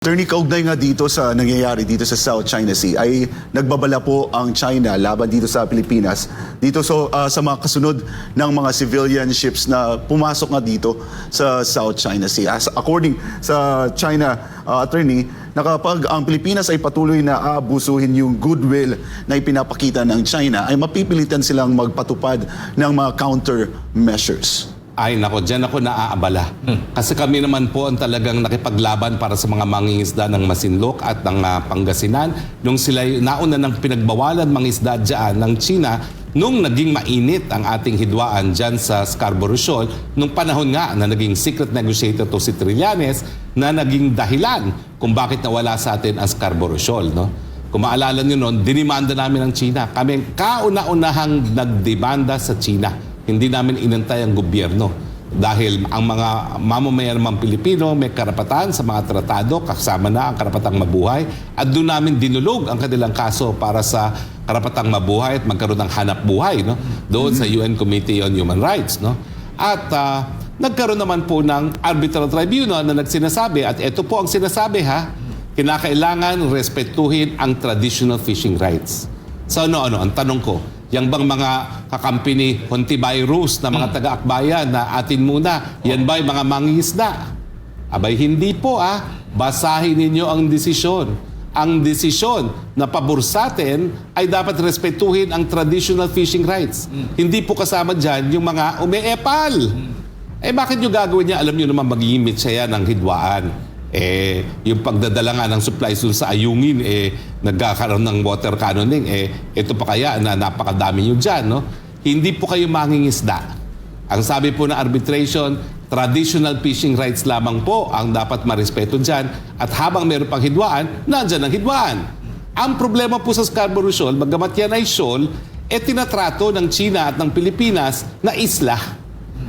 Attorney, kaugnay nga dito sa nangyayari dito sa South China Sea ay nagbabala po ang China laban dito sa Pilipinas dito so, ah, sa mga kasunod ng mga civilian ships na pumasok nga dito sa South China Sea. As according sa China ah, attorney, na kapag ang Pilipinas ay patuloy na aabusuhin yung goodwill na ipinapakita ng China, ay mapipilitan silang magpatupad ng mga countermeasures. Ay, nako, dyan ako naaabala. Kasi kami naman po ang talagang nakipaglaban para sa mga mangingisda ng Masinlok at ng ah, Pangasinan nung sila nauna ng pinagbawalan mangisda dyan ng China nung naging mainit ang ating hidwaan dyan sa Scarborough Shoal nung panahon nga na naging secret negotiator to si Trillanes na naging dahilan kung bakit nawala sa atin ang Scarborough Shoal. No? Kung maalala nyo noon, dinimanda namin ang China. Kami ang kauna-unahang nagdemanda sa China. Hindi namin inantay ang gobyerno. Dahil ang mga mamamayan naman Pilipino may karapatan sa mga tratado, kasama na ang karapatang mabuhay. At doon namin dinulog ang kanilang kaso para sa karapatang mabuhay at magkaroon ng hanap buhay no? doon sa UN Committee on Human Rights. No? At ah, nagkaroon naman po ng arbitral tribunal na nagsinasabi, at ito po ang sinasabi ha, kinakailangan respetuhin ang traditional fishing rights. So ano-ano, ang tanong ko, yung bang mga kakampi ni Hontibay Rus na mga taga-akbayan na atin muna, yan ba mga mangingisda? Abay, hindi po ah. Basahin ninyo ang desisyon. Ang desisyon na pabor sa atin ay dapat respetuhin ang traditional fishing rights. Hindi po kasama dyan yung mga umeepal. Eh bakit nyo gagawin niya? Alam nyo naman magiging mitsaya ng hidwaan. Eh, yung pagdadala nga ng supplies dun sa ayungin, eh, nagkakaroon ng water cannoning, eh, ito pa kaya na napakadami nyo dyan, no? Hindi po kayo mangingisda. Ang sabi po ng arbitration, traditional fishing rights lamang po ang dapat marespeto dyan. At habang meron pang hidwaan, nandyan ang hidwaan. Ang problema po sa Scarborough Shoal, bagamat yan ay shoal, eh tinatrato ng China at ng Pilipinas na isla.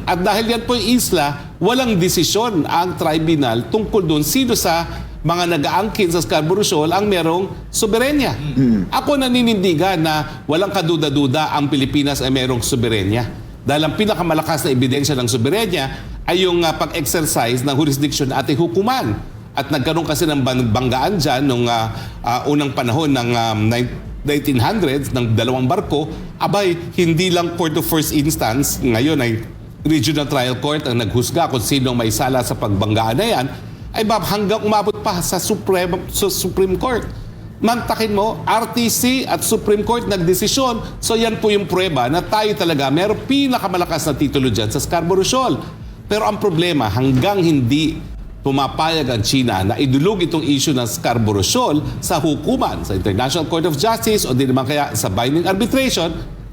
At dahil yan po yung isla, walang desisyon ang tribunal tungkol doon sino sa mga nag-aangkin sa Scarborough Shoal ang merong soberenya. Ako naninindigan na walang kaduda-duda ang Pilipinas ay merong soberenya. Dahil ang pinakamalakas na ebidensya ng soberenya ay yung ah, pag-exercise ng jurisdiction ating hukuman. At nagkaroon kasi ng bang- banggaan dyan nung ah, ah, unang panahon ng um, nine- 1900s ng dalawang barko, abay, hindi lang court of first instance, ngayon ay regional trial court ang naghusga kung sino ang may sala sa pagbanggaan na yan, ay hanggang umabot pa sa Supreme, sa Supreme Court. Mantakin mo, RTC at Supreme Court nagdesisyon. So yan po yung prueba na tayo talaga meron pinakamalakas na titulo dyan sa Scarborough Shoal. Pero ang problema, hanggang hindi pumapayag ang China na idulog itong issue ng Scarborough Shoal sa hukuman, sa International Court of Justice o di naman kaya sa binding arbitration,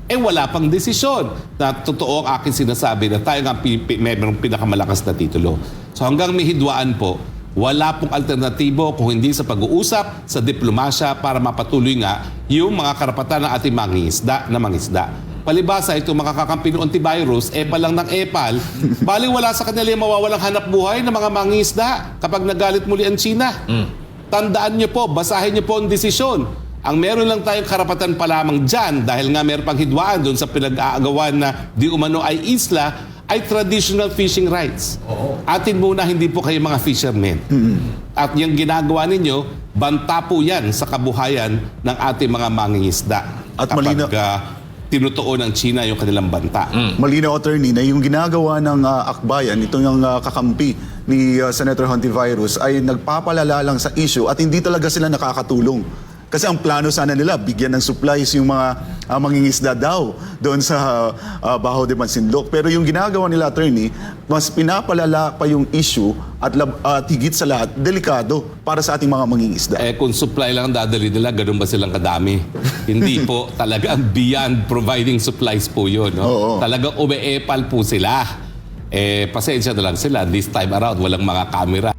eh wala pang desisyon na totoo ang aking sinasabi na tayo nga may pinakamalakas na titulo. So hanggang may hidwaan po, wala pong alternatibo kung hindi sa pag-uusap, sa diplomasya para mapatuloy nga yung mga karapatan ng ating mangingisda na mangisda. Palibasa itong mga kakampi ng antivirus, epal lang ng epal, baling wala sa kanila yung mawawalang hanap buhay ng mga mangingisda kapag nagalit muli ang China. Tandaan niyo po, basahin niyo po ang desisyon. Ang meron lang tayong karapatan pa lamang dyan dahil nga meron pang hidwaan doon sa pinag-aagawan na di umano ay isla, ay traditional fishing rights. Atin muna, hindi po kayo mga fishermen. At yung ginagawa ninyo, banta po yan sa kabuhayan ng ating mga mangingisda. At Kapag malinaw- ah, tinutuon ng China yung kanilang banta. Malinaw attorney na yung ginagawa ng ah, akbayan, itong yung ah, kakampi ni ah, Senator Hontivirus ay nagpapalala lang sa issue at hindi talaga sila nakakatulong. Kasi ang plano sana nila, bigyan ng supplies yung mga ah, mangingisda daw doon sa uh, Baho de Mansinloc. Pero yung ginagawa nila, attorney, mas pinapalala pa yung issue at, lab- at higit sa lahat, delikado para sa ating mga mangingisda. Eh kung supply lang ang dadali nila, ganun ba silang kadami? Hindi po. Talagang beyond providing supplies po yun. No? Oo. Talagang umeepal po sila. Eh, pasensya na lang sila. This time around, walang mga camera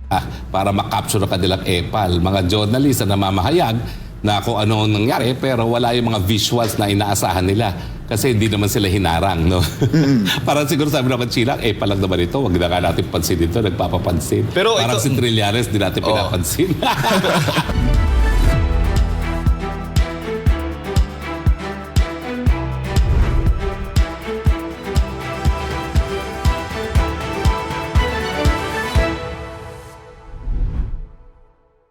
para makapture ang kanilang epal. Mga journalist na namamahayag na kung ano ang nangyari, pero wala yung mga visuals na inaasahan nila. Kasi hindi naman sila hinarang, no? Parang siguro sabi naman, Chila, eh, palang naman ito, wag na nga natin pansin ito, nagpapapansin. Pero Parang ito- si Trillanes, di natin Oo. pinapansin.